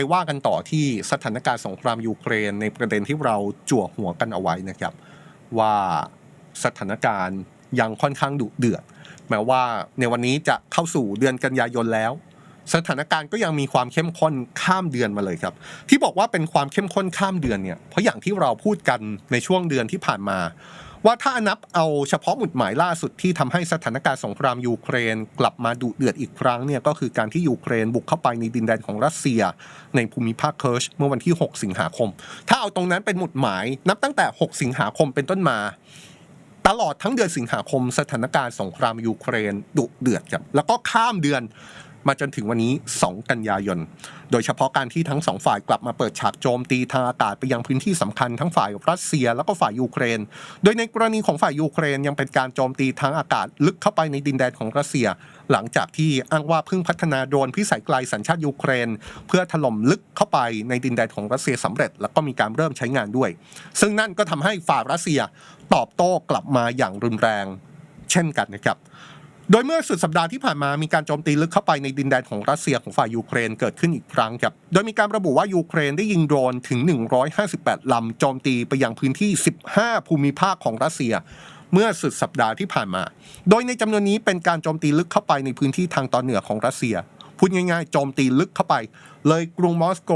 ไปว่ากันต่อที่สถานการณ์สงครามยูเครนในประเด็นที่เราจั่วหัวกันเอาไว้นะครับ ว่าสถานการณ์ยังค่อนข้างดุเดือด แม้ว่าในวันนี้จะเข้าสู่เดือนกันยายนแล้ว สถานการณ์ก็ยังมีความเข้มข้นข้ามเดือนมาเลยครับ ที่บอกว่าเป็นความเข้มข้นข้ามเดือนเนี่ยเพราะอย่างที่เราพูดกันในช่วงเดือนที่ผ่านมา ว่าถ้านับเอาเฉพาะหมุดหมายล่าสุดที่ทำให้สถานการณ์สงครามยูเครนกลับมาดุเดือดอีกครั้งเนี่ยก็คือการที่ยูเครนบุกเข้าไปในดินแดนของรัสเซีย ในภูมิภาคเคิร์ชเมื่อวันที่ 6 สิงหาคม ถ้าเอาตรงนั้นเป็นหมุดหมายนับตั้งแต่ 6 สิงหาคมเป็นต้นมาตลอดทั้งเดือนสิงหาคมสถานการณ์สงครามยูเครนดุเดือดครับแล้วก็ข้ามเดือน มาจนถึงวันนี้ 2 กันยายน โดยเฉพาะการที่ทั้งสองฝ่ายกลับมาเปิดฉากโจมตีทางอากาศไปยังพื้นที่สำคัญทั้งฝ่ายรัสเซียแล้วก็ฝ่ายยูเครน โดยในกรณีของฝ่ายยูเครนยังเป็นการโจมตีทางอากาศลึกเข้าไปในดินแดนของรัสเซีย หลังจากที่อ้างว่าเพิ่งพัฒนาโดรนพิสัยไกลสัญชาติยูเครน เพื่อถล่มลึกเข้าไปในดินแดนของรัสเซียสำเร็จ แล้วก็มีการเริ่มใช้งานด้วย ซึ่งนั่นก็ทำให้ฝ่ายรัสเซียตอบโต้กลับมาอย่างรุนแรง เช่นกันนะครับ โดยเมื่อสุดสัปดาห์ที่ผ่านมามีการโจมตีลึกเข้าไปในดินแดนของรัสเซียของฝ่ายยูเครนเกิดขึ้นอีกครั้งครับ โดยมีการระบุว่ายูเครนได้ยิงโดรนถึง 158 ลำโจมตีไปยังพื้นที่ 15 ภูมิภาคของรัสเซีย เมื่อสุดสัปดาห์ที่ผ่านมา โดยในจำนวนนี้เป็นการโจมตีลึกเข้าไปในพื้นที่ทางตอนเหนือของรัสเซีย พูดง่ายๆ โจมตีลึกเข้าไป เลยกรุงมอสโก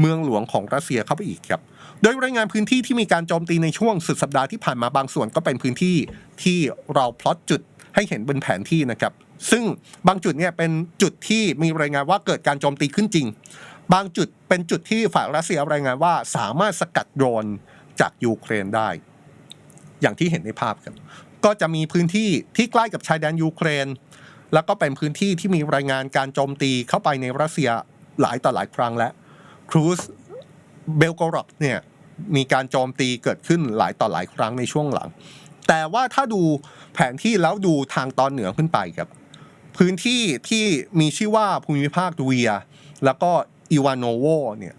เมืองหลวงของรัสเซียเข้าไปอีกครับโดยรายงานพื้นที่ที่มีการโจมตีในช่วงสุดสัปดาห์ที่ผ่านมาบางส่วนก็เป็นพื้นที่ที่เราพลอตจุด ให้เห็นบนแผนที่นะครับ ซึ่งบางจุดเนี่ยเป็นจุดที่มีรายงานว่าเกิดการโจมตีขึ้นจริง บางจุดเป็นจุดที่ฝ่ายรัสเซียรายงานว่าสามารถสกัดโดรนจากยูเครนได้ อย่างที่เห็นในภาพครับ ก็จะมีพื้นที่ที่ใกล้กับชายแดนยูเครน แล้วก็เป็นพื้นที่ที่มีรายงานการโจมตีเข้าไปในรัสเซียหลายต่อหลายครั้งแล้วครูซเบลโกรดเนี่ยมีการโจมตีเกิดขึ้นหลายต่อหลายครั้งในช่วงหลัง แต่ว่าถ้าดูแผนที่แล้วดูทางตอนเหนือขึ้นไปครับ พื้นที่ที่มีชื่อว่าภูมิภาคดูเวีย แล้วก็อีวานโนโวเนี่ย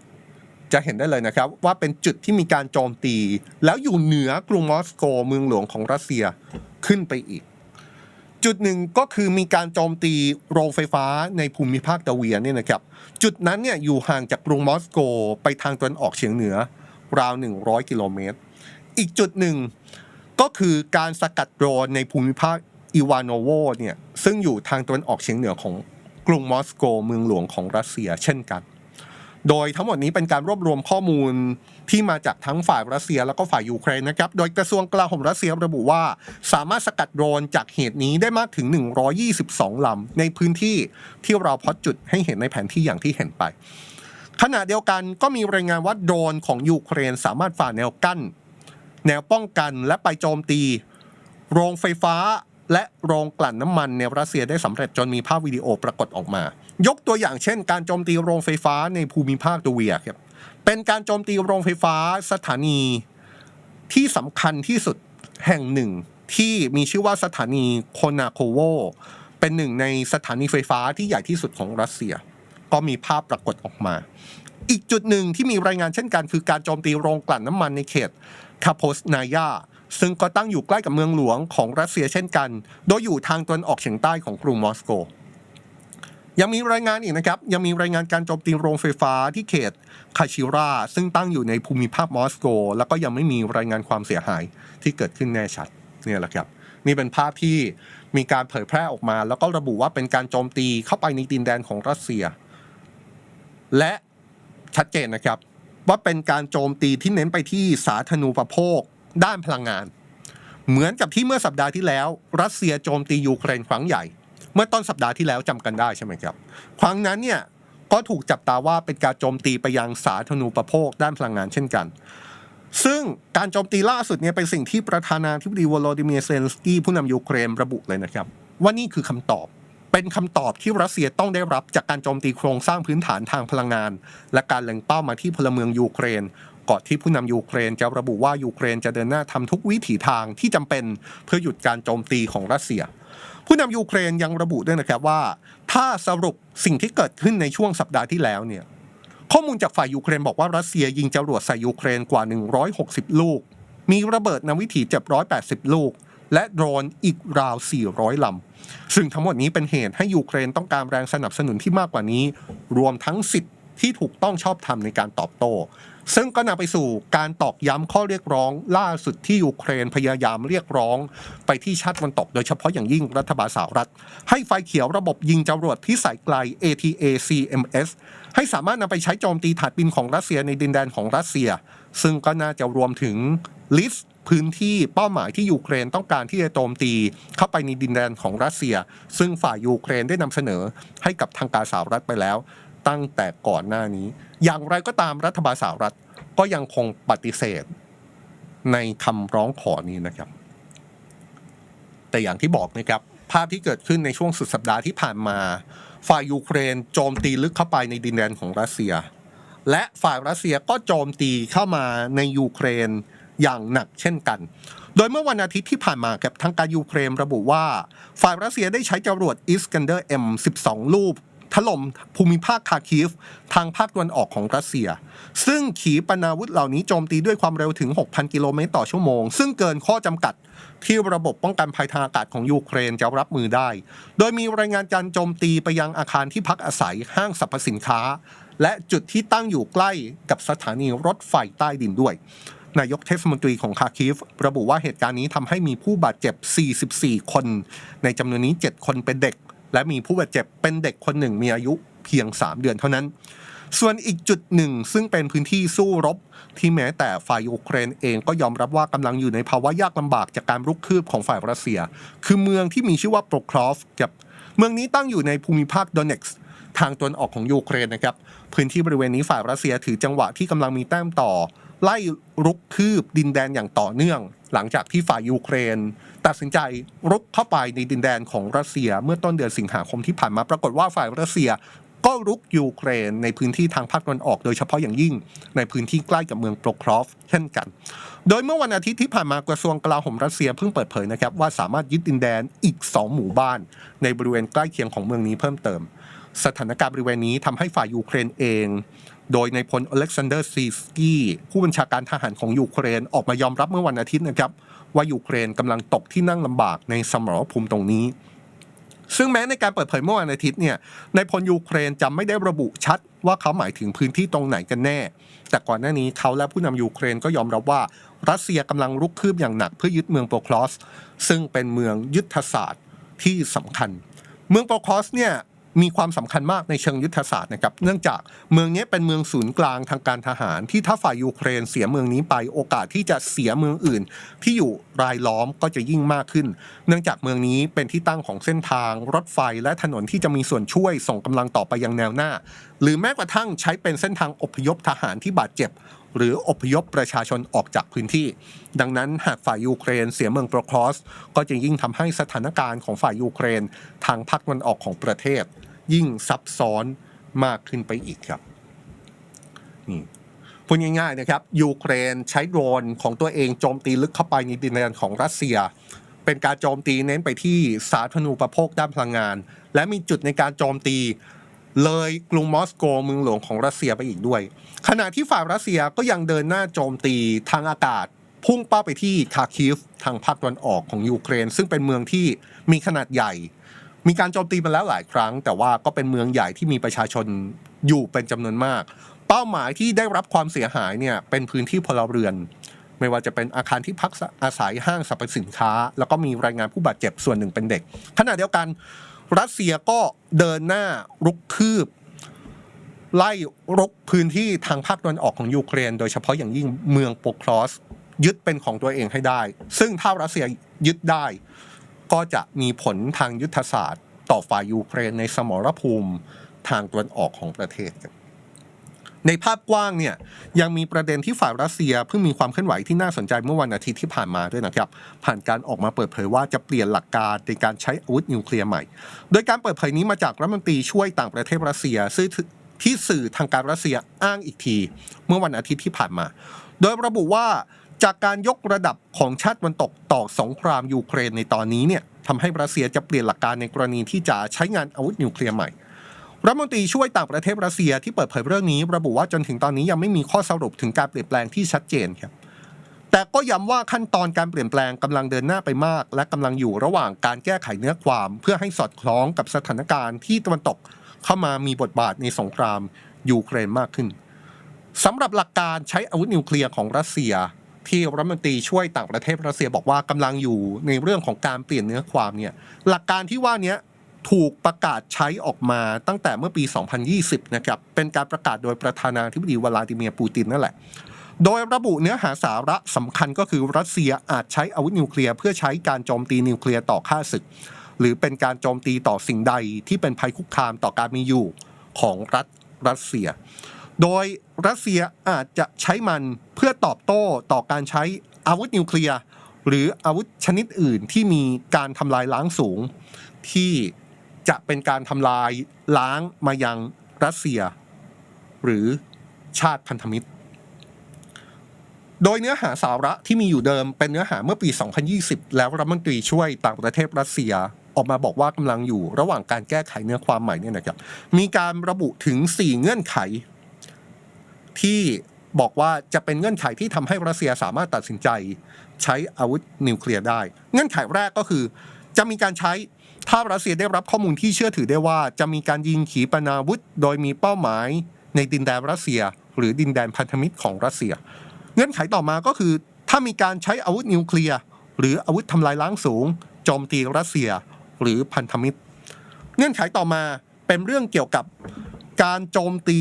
จะเห็นได้เลยนะครับว่าเป็นจุดที่มีการโจมตี แล้วอยู่เหนือกรุงมอสโกเมืองหลวงของรัสเซียขึ้นไปอีก จุดหนึ่งก็คือมีการโจมตีโรงไฟฟ้าในภูมิภาคดาเวียเนี่ยนะครับ จุดนั้นเนี่ยอยู่ห่างจากกรุงมอสโก ไปทางตะวันออกเฉียงเหนือราว 100 กิโลเมตร อีกจุดหนึ่ง ก็คือการสกัดโดรนในภูมิภาคอีวานโนโวเนี่ยซึ่งอยู่ทางตะวันออกเฉียงเหนือของกรุงมอสโกเมืองหลวงของรัสเซียเช่นกัน โดยทั้งหมดนี้เป็นการรวบรวมข้อมูลที่มาจากทั้งฝ่ายรัสเซียแล้วก็ฝ่ายยูเครนนะครับ โดยกระทรวงกลาโหมรัสเซียระบุว่า สามารถสกัดโดรนจากเหตุนี้ได้มากถึง 122 ลำ ในพื้นที่ที่เราพอดจุดให้เห็นในแผนที่อย่างที่เห็นไป ขณะเดียวกันก็มีรายงานว่าโดรนของยูเครนสามารถฝ่าแนวกั้น แนวป้องกันและไปโจมตี โรงไฟฟ้าและโรงกลั่นน้ำมันในรัสเซียได้สำเร็จจนมีภาพวิดีโอปรากฏออกมา ยกตัวอย่างเช่น การโจมตีโรงไฟฟ้าในภูมิภาคดูเวียครับเป็นการโจมตีโรงไฟฟ้าสถานีที่สำคัญที่สุดแห่งหนึ่งที่มีชื่อว่าสถานีโคนาโคโวเป็นหนึ่งในสถานีไฟฟ้าที่ใหญ่ที่สุดของรัสเซีย ก็มีภาพปรากฏออกมา อีกจุดหนึ่งที่มีรายงานเช่นกัน คือการโจมตีโรงกลั่นน้ำมันในเขต คาโพสนายาซึ่งก็ตั้งอยู่ใกล้กับเมืองหลวงของรัสเซียเช่นกัน โดยอยู่ทางตะวันออกเฉียงใต้ของกรุงมอสโก ยังมีรายงานอีกนะครับ ยังมีรายงานการโจมตีโรงไฟฟ้าที่เขตคาชิรา ซึ่งตั้งอยู่ในภูมิภาคมอสโก แล้วก็ยังไม่มีรายงานความเสียหายที่เกิดขึ้นแน่ชัดเนี่ยแหละครับ นี่เป็นภาพที่มีการเผยแพร่ออกมา แล้วก็ระบุว่าเป็นการโจมตีเข้าไปในดินแดนของรัสเซีย และชัดเจนนะครับ ว่าเป็นการโจมตีที่เน้นไปที่สาธารณูปโภค ด้านพลังงาน เหมือนกับที่เมื่อสัปดาห์ที่แล้ว รัสเซียโจมตียูเครนครั้งใหญ่ เมื่อต้นสัปดาห์ที่แล้วจำกันได้ใช่ไหมครับ ครั้งนั้นเนี่ยก็ถูกจับตาว่าเป็นการโจมตีไปยังสาธารณูปโภค ด้านพลังงานเช่นกัน ซึ่งการโจมตีล่าสุดเนี่ยเป็นสิ่งที่ประธานาธิบดีวโลดิเมียร์เซนสกี้ผู้นำยูเครนระบุเลยนะครับ ว่านี่คือคำตอบ เป็นคำตอบที่รัสเซียต้องได้รับจากการโจมตีโครงสร้างพื้นฐานทางพลังงาน และการเล็งเป้ามาที่พลเมืองยูเครนก่อนที่ผู้นำยูเครนจะระบุว่ายูเครนจะเดินหน้าทำทุกวิถีทางที่จำเป็นเพื่อหยุดการโจมตีของรัสเซีย ผู้นำยูเครนยังระบุด้วยนะครับว่า ถ้าสรุปสิ่งที่เกิดขึ้นในช่วงสัปดาห์ที่แล้วเนี่ยข้อมูลจากฝ่ายยูเครนบอกว่ารัสเซียยิงจรวดใส่ยูเครนกว่า 160 ลูก มีระเบิดนำวิถี 780 ลูก และโดรนอีกราว 400 ลำ ซึ่งทั้งหมดนี้เป็นเหตุให้ยูเครนต้องการแรงสนับสนุนที่มากกว่านี้ รวมทั้งสิทธิที่ถูกต้องชอบธรรมในการตอบโต้ ซึ่งก็นำไปสู่การตอกย้ำข้อเรียกร้อง ล่าสุดที่ยูเครนพยายามเรียกร้อง ไปที่ชาติตะวันตก โดยเฉพาะอย่างยิ่งรัฐบาลสหรัฐ ให้ไฟเขียวระบบยิงจรวดพิสัยไกล ATACMS ให้สามารถนำไปใช้โจมตีฐานบินของรัสเซียในดินแดนของรัสเซีย ซึ่งก็น่าจะรวมถึงลิสต์ พื้นที่เป้าหมายที่ยูเครนต้องการที่จะโจมตีเข้าไปในดินแดนของรัสเซีย ซึ่งฝ่ายยูเครนได้นำเสนอให้กับทางการสหรัฐไปแล้ว ตั้งแต่ก่อนหน้านี้ อย่างไรก็ตามรัฐบาลสหรัฐก็ยังคงปฏิเสธ ในคำร้องขอนี้นะครับ แต่อย่างที่บอกนะครับภาพที่เกิดขึ้นในช่วงสุดสัปดาห์ที่ผ่านมา ฝ่ายยูเครนโจมตีลึกเข้าไปในดินแดนของรัสเซีย และฝ่ายรัสเซียก็โจมตีเข้ามาในยูเครน อย่างหนักเช่นกัน โดยเมื่อวันอาทิตย์ที่ผ่านมากับทางการยูเครนระบุว่า ฝ่ายรัสเซียได้ใช้จรวดอิสกันเดอร์ M12 ลูกถล่มภูมิภาคคาคีฟ ทางภาคตะวันออกของรัสเซีย ซึ่งขีปนาวุธเหล่านี้โจมตีด้วยความเร็วถึง 6,000 กิโลเมตรต่อชั่วโมง ซึ่งเกินข้อจำกัดที่ระบบป้องกันภัยทางอากาศของยูเครนจะรับมือได้ โดยมีรายงานการโจมตีไปยังอาคารที่พักอาศัยห้างสรรพสินค้า และจุดที่ตั้งอยู่ใกล้กับสถานีรถไฟใต้ดินด้วย นายกเทศมนตรีของคาคีฟระบุว่าเหตุการณ์นี้ทำให้มีผู้บาดเจ็บ 44 คน ในจำนวนนี้ 7 คนเป็นเด็ก และมีผู้บาดเจ็บเป็นเด็กคนหนึ่งมีอายุเพียง 3 เดือนเท่านั้น ส่วนอีกจุดหนึ่ง ซึ่งเป็นพื้นที่สู้รบ ที่แม้แต่ฝ่ายยูเครนเองก็ยอมรับว่ากำลังอยู่ในภาวะยากลำบากจากการรุกคืบของฝ่ายรัสเซีย คือเมืองที่มีชื่อว่าโปรครอฟกับเมืองนี้ตั้งอยู่ในภูมิภาคโดเน็กซ์ทางตะวันออกของยูเครนนะครับพื้นที่บริเวณนี้ฝ่ายรัสเซียถือจังหวะที่กำลังมีแต้มต่อ ไล่รุกคืบดินแดนอย่างต่อเนื่อง หลังจากที่ฝ่ายยูเครน ตัดสินใจรุกเข้าไปในดินแดนของรัสเซีย เมื่อต้นเดือนสิงหาคมที่ผ่านมาปรากฏว่าฝ่ายรัสเซีย ก็รุกยูเครนในพื้นที่ทางภาคตะวันออกโดยเฉพาะอย่างยิ่ง ในพื้นที่ใกล้กับเมืองโปรครอฟเช่นกัน โดยเมื่อวันอาทิตย์ที่ผ่านมากระทรวงกลาโหมรัสเซียเพิ่งเปิดเผยนะครับว่าสามารถยึดดินแดนอีก 2 หมู่บ้าน ในบริเวณใกล้เคียงของเมืองนี้เพิ่มเติม สถานการณ์บริเวณนี้ทำให้ฝ่ายยูเครนเอง โดยในพลอเล็กซานเดอร์ซีสกี้ผู้บัญชาการทหารของยูเครนออกมายอมรับเมื่อวันอาทิตย์นะครับ ว่ายูเครนกำลังตกที่นั่งลำบากในสมรภูมิตรงนี้ ซึ่งแม้ในการเปิดเผยเมื่อวันอาทิตย์เนี่ยในพลยูเครนจะไม่ได้ระบุชัดว่าเขาหมายถึงพื้นที่ตรงไหนกันแน่ แต่ก่อนหน้านี้เขาและผู้นำยูเครนก็ยอมรับว่า รัสเซียกำลังรุกคืบอย่างหนักเพื่อยึดเมืองโปรคลอส ซึ่งเป็นเมืองยุทธศาสตร์ที่สำคัญ เมืองโปรคลอสเนี่ย มีความสำคัญมากในเชิงยุทธศาสตร์นะครับ เนื่องจากเมืองนี้เป็นเมืองศูนย์กลางทางการทหาร ที่ถ้าฝ่ายยูเครนเสียเมืองนี้ไปโอกาสที่จะเสียเมืองอื่น ที่อยู่รายล้อมก็จะยิ่งมากขึ้น เนื่องจากเมืองนี้เป็นที่ตั้งของเส้นทาง รถไฟและถนนที่จะมีส่วนช่วยส่งกำลังต่อไปยังแนวหน้า หรือแม้กระทั่งใช้เป็นเส้นทางอพยพทหารที่บาดเจ็บ หรืออพยพประชาชนออกจากพื้นที่ ดังนั้นหากฝ่ายยูเครนเสียเมืองโปรคลอส ก็จะยิ่งทำให้สถานการณ์ของฝ่ายยูเครน ทางภาคตะวันออกของประเทศ ยิ่งซับซ้อนมากขึ้นไปอีกครับนี่พูดง่ายๆนะครับยูเครนใช้โดรนของตัวเองโจมตีลึกเข้าไปในดินแดนของรัสเซีย เป็นการโจมตีเน้นไปที่สาธารณูปโภคด้านพลังงาน และมีจุดในการโจมตี เลยกรุงมอสโกเมืองหลวงของรัสเซียไปอีกด้วย ขณะที่ฝ่ายรัสเซียก็ยังเดินหน้าโจมตีทางอากาศ พุ่งเป้าไปที่คาคิฟทางภาคตะวันออกของยูเครน ซึ่งเป็นเมืองที่มีขนาดใหญ่ มีการโจมตีมาแล้วหลายครั้ง แต่ว่าก็เป็นเมืองใหญ่ที่มีประชาชนอยู่เป็นจำนวนมาก เป้าหมายที่ได้รับความเสียหายเนี่ยเป็นพื้นที่พลเรือนไม่ว่าจะเป็นอาคารที่พักอาศัยห้างสรรพสินค้า แล้วก็มีรายงานผู้บาดเจ็บส่วนหนึ่งเป็นเด็กขณะเดียวกัน รัสเซียก็เดินหน้ารุกคืบ ไล่รุกพื้นที่ทางภาคตะวันออกของยูเครน โดยเฉพาะอย่างยิ่งเมืองโปคลอสยึดเป็นของตัวเองให้ได้ ซึ่งถ้ารัสเซียยึดได้ ก็จะมีผลทางยุทธศาสตร์ ต่อฝ่ายยูเครนในสมรภูมิทางตะวันออกของประเทศครับ ในภาพกว้างเนี่ยยังมีประเด็นที่ฝ่ายรัสเซียเพิ่งมีความเคลื่อนไหวที่น่าสนใจเมื่อวันอาทิตย์ที่ผ่านมาด้วยนะครับ ผ่านการออกมาเปิดเผยว่าจะเปลี่ยนหลักการในการใช้อาวุธนิวเคลียร์ใหม่ โดยการเปิดเผยนี้มาจากรัฐมนตรีช่วยต่างประเทศรัสเซียซึ่งที่สื่อทางการรัสเซียอ้างอีกที เมื่อวันอาทิตย์ที่ผ่านมา โดยระบุว่าจากการยกระดับของชาติวันตกต่อสงครามยูเครนในตอนนี้เนี่ยทำให้รัสเซียจะเปลี่ยนหลักการในกรณีที่จะใช้งานอาวุธนิวเคลียร์ใหม่ รัฐมนตรีช่วยต่างประเทศรัสเซียที่เปิดเผยเรื่องนี้ ระบุว่าจนถึงตอนนี้ยังไม่มีข้อสรุปถึงการเปลี่ยนแปลงที่ชัดเจนครับแต่ก็ย้ำว่าขั้นตอนการเปลี่ยนแปลงกำลังเดินหน้าไปมาก และกำลังอยู่ระหว่างการแก้ไขเนื้อความ เพื่อให้สอดคล้องกับสถานการณ์ที่ตะวันตกเข้ามามีบทบาทในสงครามยูเครนมากขึ้นสำหรับหลักการใช้อาวุธนิวเคลียร์ของรัสเซีย ที่รัฐมนตรีช่วยต่างประเทศรัสเซียบอกว่ากำลังอยู่ในเรื่องของการเปลี่ยนเนื้อความเนี่ยหลักการที่ว่านี้ ถูกประกาศใช้ออกมาตั้งแต่เมื่อปี 2020 นะครับ เป็นการประกาศโดยประธานาธิบดีวลาดิเมียร์ปูตินนั่นแหละ โดยระบุเนื้อหาสาระสำคัญก็คือรัสเซียอาจใช้อาวุธนิวเคลียร์เพื่อใช้การโจมตีนิวเคลียร์ต่อข้าศึก หรือเป็นการโจมตีต่อสิ่งใดที่เป็นภัยคุกคามต่อการมีอยู่ของรัฐรัสเซีย โดยรัสเซียอาจจะใช้มันเพื่อตอบโต้ต่อการใช้อาวุธนิวเคลียร์หรืออาวุธชนิดอื่นที่มีการทำลายล้างสูงที่ จะเป็นการทำลายล้างมายังรัสเซีย หรือชาติพันธมิตร โดยเนื้อหาสาระที่มีอยู่เดิมเป็นเนื้อหาเมื่อปี 2020 แล้วรัฐมนตรีช่วยต่างประเทศรัสเซียออกมาบอกว่ากำลังอยู่ระหว่างการแก้ไขเนื้อความใหม่เนี่ยนะครับ มีการระบุถึง 4 เงื่อนไข ที่บอกว่าจะเป็นเงื่อนไขที่ทำให้รัสเซียสามารถตัดสินใจ ใช้อาวุธนิวเคลียร์ได้ เงื่อนไขแรกก็คือ จะมีการใช้ ถ้ารัสเซียได้รับข้อมูลที่เชื่อถือได้ว่าจะมีการยิงขีปนาวุธ โดยมีเป้าหมาย ในดินแดนรัสเซีย หรือดินแดนพันธมิตรของรัสเซีย เงื่อนไขต่อมาก็คือ ถ้ามีการใช้อาวุธนิวเคลียร์หรืออาวุธทำลายล้างสูงโจมตีรัสเซียหรือพันธมิตร เงื่อนไขต่อมาเป็นเรื่องเกี่ยวกับการโจมตี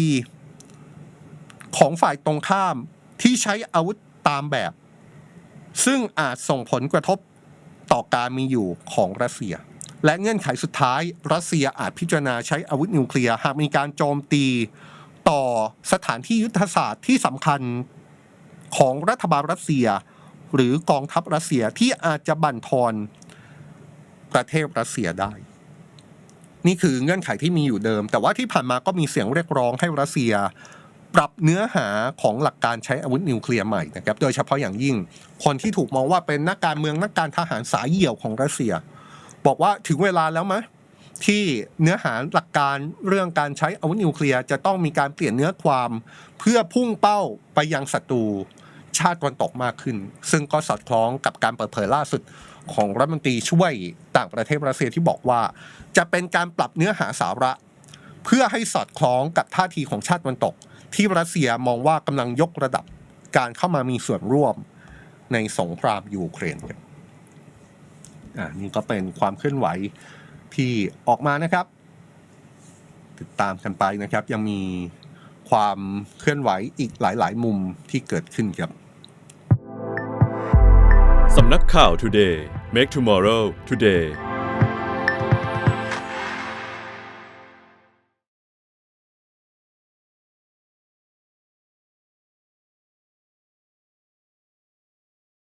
ของฝ่ายตรงข้ามที่ใช้อาวุธตามแบบ ซึ่งอาจส่งผลกระทบต่อการมีอยู่ของรัสเซีย และเงื่อนไขสุดท้าย รัสเซียอาจพิจารณาใช้อาวุธนิวเคลียร์หากมีการโจมตีต่อสถานที่ยุทธศาสตร์ที่สำคัญของรัฐบาลรัสเซีย หรือกองทัพรัสเซียที่อาจจะบั่นทอนประเทศรัสเซียได้ นี่คือเงื่อนไขที่มีอยู่เดิม แต่ว่าที่ผ่านมาก็มีเสียงเรียกร้องให้รัสเซีย ปรับเนื้อหาของหลักการใช้อาวุธนิวเคลียร์ใหม่นะครับโดยเฉพาะอย่างยิ่งคนที่ถูกมองว่าเป็นนักการเมืองนักการทหารสายเหี่ยวของรัสเซีย บอกว่าถึงเวลาแล้วไหมที่เนื้อหาหลักการเรื่องการใช้อาวุธนิวเคลียร์จะต้องมีการเปลี่ยนเนื้อความ เพื่อพุ่งเป้าไปยังศัตรูชาติตะวันตกมากขึ้น ซึ่งก็สอดคล้องกับการเปิดเผยล่าสุดของรัฐมนตรีช่วยต่างประเทศรัสเซียที่บอกว่า จะเป็นการปรับเนื้อหาสาระ เพื่อให้สอดคล้องกับท่าทีของชาติตะวันตก ที่รัสเซียมองว่ากำลังยกระดับการเข้ามามีส่วนร่วมในสงครามยูเครนครับ อ่านี่ก็เป็นความเคลื่อนไหวที่ออกมานะครับ ติดตามกันไปนะครับ ยังมีความเคลื่อนไหวอีกหลาย ๆ มุมที่เกิดขึ้นครับสำนักข่าว Today Make Tomorrow Today